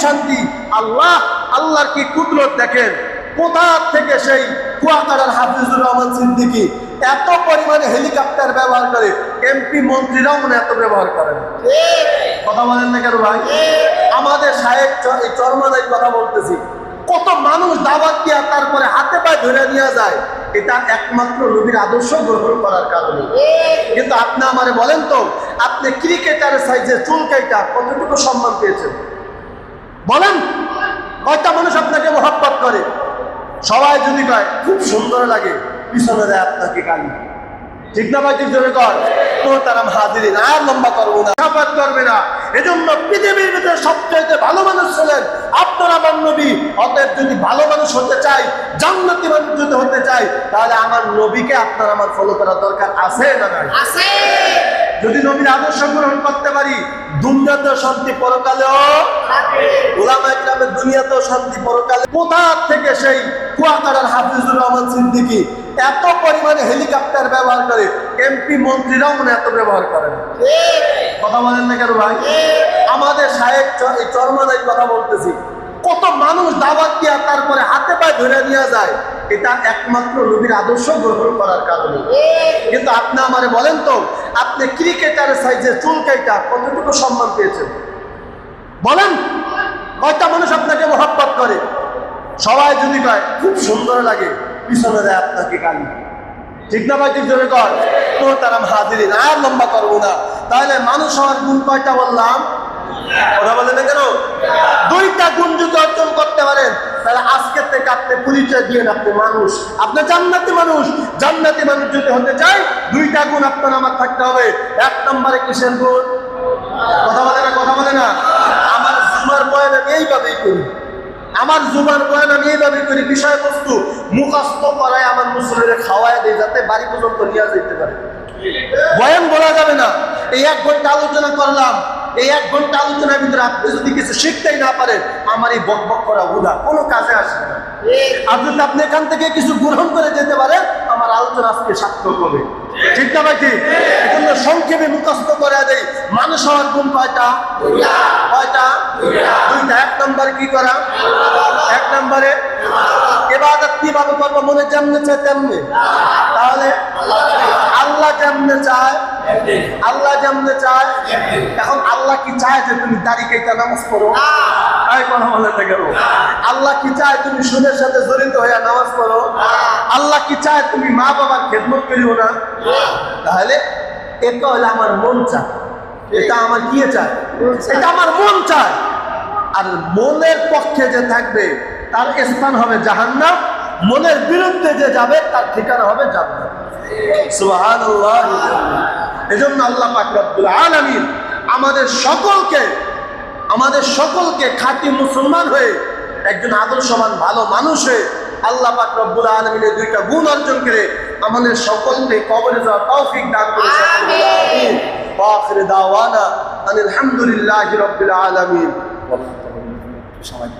শান্তি। আল্লাহ, আল্লাহর কি কুদরত দেখেন? কোথা থেকে সেই কুয়াকাটার হাফিজুর রহমান সিদ্দিকী এত পরিমাণে হেলিকপ্টার ব্যবহার করে এমপি মন্ত্রীরাও মনে এত ব্যবহার করেন? কথা বলেন না কেন ভাই? আমাদের সাহেব চ- এই চরমানাই কথা বলতেছি। কত মানুষ দাওয়াত দিয়া তারপরে হাতে পায়ে ধরে নিয়ে যায়। এটা একমাত্র নবীর আদর্শ গ্রহণ করার কারণে। কিন্তু আপনি আমারে বলেন তো, আপনি ক্রিকেটারের সাইজে চুলকাইটা কতটুকু সম্মান পেয়েছেন? বলেন, কয়টা মানুষ আপনাকে মহাব্বত করে? সবাই যদি কয়, খুব সুন্দর লাগে, পিছনে দেয় আপনাকে গালি। ঠিক না ভাই ঠিক কর তো তারা হাজিরিন, আর লম্বা করব না করবে না। এজন্য পৃথিবীর ভিতরে সবচেয়ে ভালো মানুষ ছিলেন আপনার আমার নবী। অতএব যদি ভালো মানুষ হতে চাই, জান্নাতি মানুষ যদি হতে চাই, তাহলে আমার নবীকে আপনার আমার ফলো করা দরকার আছে না আছে। যদি নবীর আদর্শ গ্রহণ করতে পারি দুনিয়াতেও শান্তি পরকালেও দুনিয়াতেও শান্তি পরকালে। কোথা থেকে সেই কুয়াকাটার হাফিজুর রহমান সিদ্দিকী এত পরিমাণে হেলিকপ্টার ব্যবহার করে এমপি মন্ত্রীরাও মনে এত ব্যবহার করেন কথা বলেন না কেন ভাই? আমাদের সাহেব চ- এই চরমানাই কথা বলতেছি। কত মানুষ দাওয়াত দিয়া তারপরে হাতে পায়ে ধরে নিয়ে যায়, এটা একমাত্র নবীর আদর্শ গ্রহণ করার কারণে। কিন্তু আপনি আমারে বলেন তো, আপনি ক্রিকেটারের সাইজে চুলকাইটা কতটুকু সম্মান পেয়েছেন? বলেন, কয়টা মানুষ আপনাকে মহাব্বত করে? সবাই যদি কয়, খুব সুন্দর লাগে পিছনে দেয় আপনাকে গালি। ঠিক না ভাই, ঠিক জোরে কর তো তারা হাজিরিন, আর লম্বা করব না। তাহলে মানুষ হওয়ার গুণ কয়টা বললাম? ওরা বলে না কেন দুইটা গুণ যদি অর্জন করতে পারেন তাহলে আজকের থেকে আপনি পরিচয় দিয়ে আপনি মানুষ, আপনি জান্নাতি মানুষ জান্নাতি মানুষ যদি হতে চাই দুইটা গুণ আপনার আমার থাকতে হবে। এক নম্বরে কিসের গুণ? কথা বলে না, কথা বলে না। আমার জুমার বয়ান আমি এইভাবেই করি। আমার জুমার বয়ান আমি এইভাবে করি। বিষয়বস্তু মুখস্থ করায় আমার মুসলিমে খাওয়ায় দেয় যাতে বাড়ি পর্যন্ত নিয়ে যেতে পারে। বয়ান বলা যাবে না। এই এক ঘণ্টা আলোচনা করলাম। এই এক ঘণ্টা আলোচনার ভিতরে আপনি যদি কিছু শিখতেই না পারেন, আমার এই বক বক করা উদা কোনো কাজে আসবে না। আর যদি আপনি এখান থেকে কিছু গ্রহণ করে যেতে পারেন, আমার আলোচনা আজকে সার্থক হবে। ঠিক না ভাই এজন্য সংক্ষেপে মুখস্থ করে দেয় মানুষ হওয়ার গুণ কয়টা? কয়টা? দুইটা। এক নম্বরে কি করা? এক নম্বরে এবাদত কীভাবে করব? মনে যেমনে চায় তেমনি। তাহলে আল্লাহ যেমনে চায়? আল্লাহ যেমনে চায়? এখন আল্লাহ কি চায় যে তুমি দাড়ি কেটে নামাজ পড়ো? তাই কথা বলে না কেন? আল্লাহ কি চায় তুমি সুদের সাথে জড়িত হয়ে নামাজ পড়ো? আল্লাহ কি চায় তুমি মা বাবার খেদমত করিও না? তাহলে এটা হলে আমার মন চায়। এটা আমার কি চায়। এটা আমার মন চায়। আর মনের পক্ষে যে থাকবে তার স্থান হবে জাহান্নাম। মনের বিরুদ্ধে যে যাবে তার ঠিকানা হবে জান্নাত। সুবহানাল্লাহ। এজন্য আল্লাহ পাক রব্বুল আলামিন আমাদের সকলকে আমাদের সকলকে খাঁটি মুসলমান হয়ে একজন আদর্শবান ভালো মানুষ হয়ে আল্লাহ পাক রব্বুল আলামিনের দুইটা গুণ অর্জন করে আমাদের সকলকে কবরে যাওয়ার তৌফিক দান করে সকলকে আমিন। ওয়া দাওয়ানা আনিল হামদুলিল্লাহি আলামিন। সময়